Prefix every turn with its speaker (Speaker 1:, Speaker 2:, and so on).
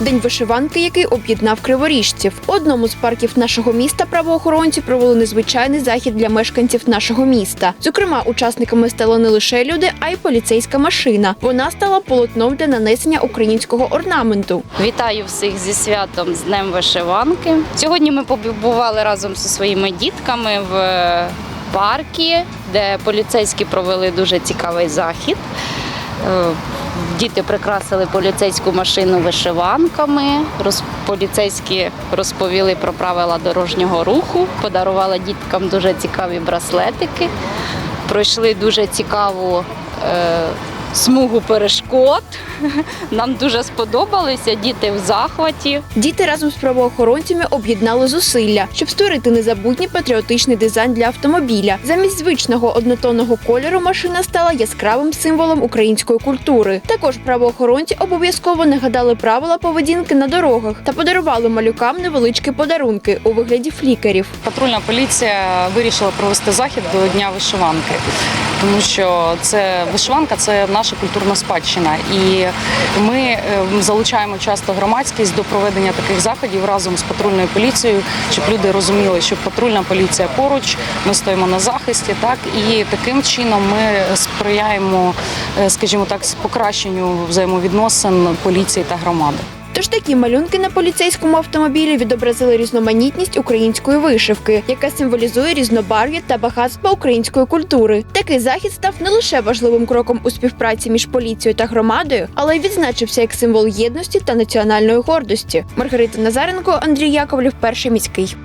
Speaker 1: День вишиванки, який об'єднав криворіжців. У одному з парків нашого міста правоохоронці провели незвичайний захід для мешканців нашого міста. Зокрема, учасниками стали не лише люди, а й поліцейська машина. Вона стала полотном для нанесення українського орнаменту.
Speaker 2: Вітаю всіх зі святом з Днем вишиванки. Сьогодні ми побували разом зі своїми дітками в паркі, де поліцейські провели дуже цікавий захід. Е, Діти прикрасили поліцейську машину вишиванками. Роз... Поліцейські розповіли про правила дорожнього руху, подарували діткам дуже цікаві браслетики. Пройшли дуже цікаву е... смугу перешкод. Нам дуже сподобалося, діти в захваті.
Speaker 1: Діти разом з правоохоронцями об'єднали зусилля, щоб створити незабутній патріотичний дизайн для автомобіля. Замість звичного однотонного кольору машина стала яскравим символом української культури. Також правоохоронці обов'язково нагадали правила поведінки на дорогах та подарували малюкам невеличкі подарунки у вигляді флікерів.
Speaker 3: Патрульна поліція вирішила провести захід до Дня вишиванки, тому що це вишиванка це наша культурна спадщина. І ми е, залучаємо часто громадськість до проведення таких заходів разом з патрульною поліцією, щоб люди розуміли, що патрульна поліція поруч, ми стоїмо на захисті, так і таким чином ми сприяємо, е, скажімо так, покращенню взаємовідносин поліції та громади.
Speaker 1: Тож такі малюнки на поліцейському автомобілі відобразили різноманітність української вишивки, яка символізує різнобарв'я та багатство української культури. Такий захід став не лише важливим кроком у співпраці між поліцією та громадою, але й відзначився як символ єдності та національної гордості. Маргарита Назаренко, Андрій Яковлів, перший міський.